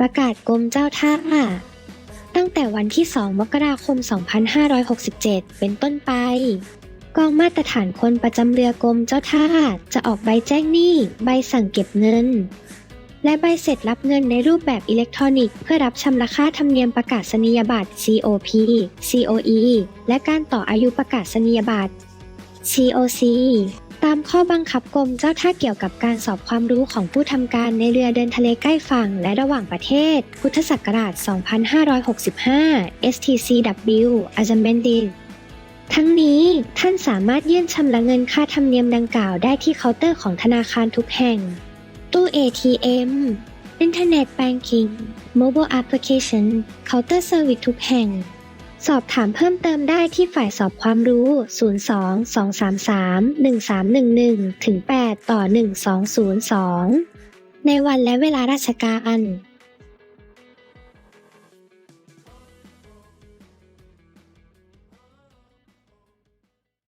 ประกาศกรมเจ้าท่า ตั้งแต่วันที่ 2 มกราคม 2567 เป็นต้นไป กองมาตรฐานคนประจำเรือกรมเจ้าท่าจะออกใบแจ้งหนี้ ใบสั่งเก็บเงิน และใบเสร็จรับเงินในรูปแบบอิเล็กทรอนิกส์เพื่อรับชำระค่าธรรมเนียมประกาศนียบัตร COP COE และการต่ออายุประกาศนียบัตร COC ามข้อบังคับกรมเจ้าท่าเกี่ยวกับการสอบความรู้ของผู้ทำการในเรือเดินทะเลใกล้ฝั่งและระหว่างประเทศ พุทธศักราช 2565 STCW Amended ทั้งนี้ท่านสามารถยื่นชำระเงินค่าธรรมเนียมดังกล่าวได้ที่เคาน์เตอร์ของธนาคารทุกแห่ง ตู้ ATM Internet Banking Mobile Application Counter Service ทุกแห่ง สอบถามเพิ่มเติมได้ที่ฝ่ายสอบความรู้ 02 233 1311 ถึง 8 ต่อ 1202 ในวันและเวลาราชการ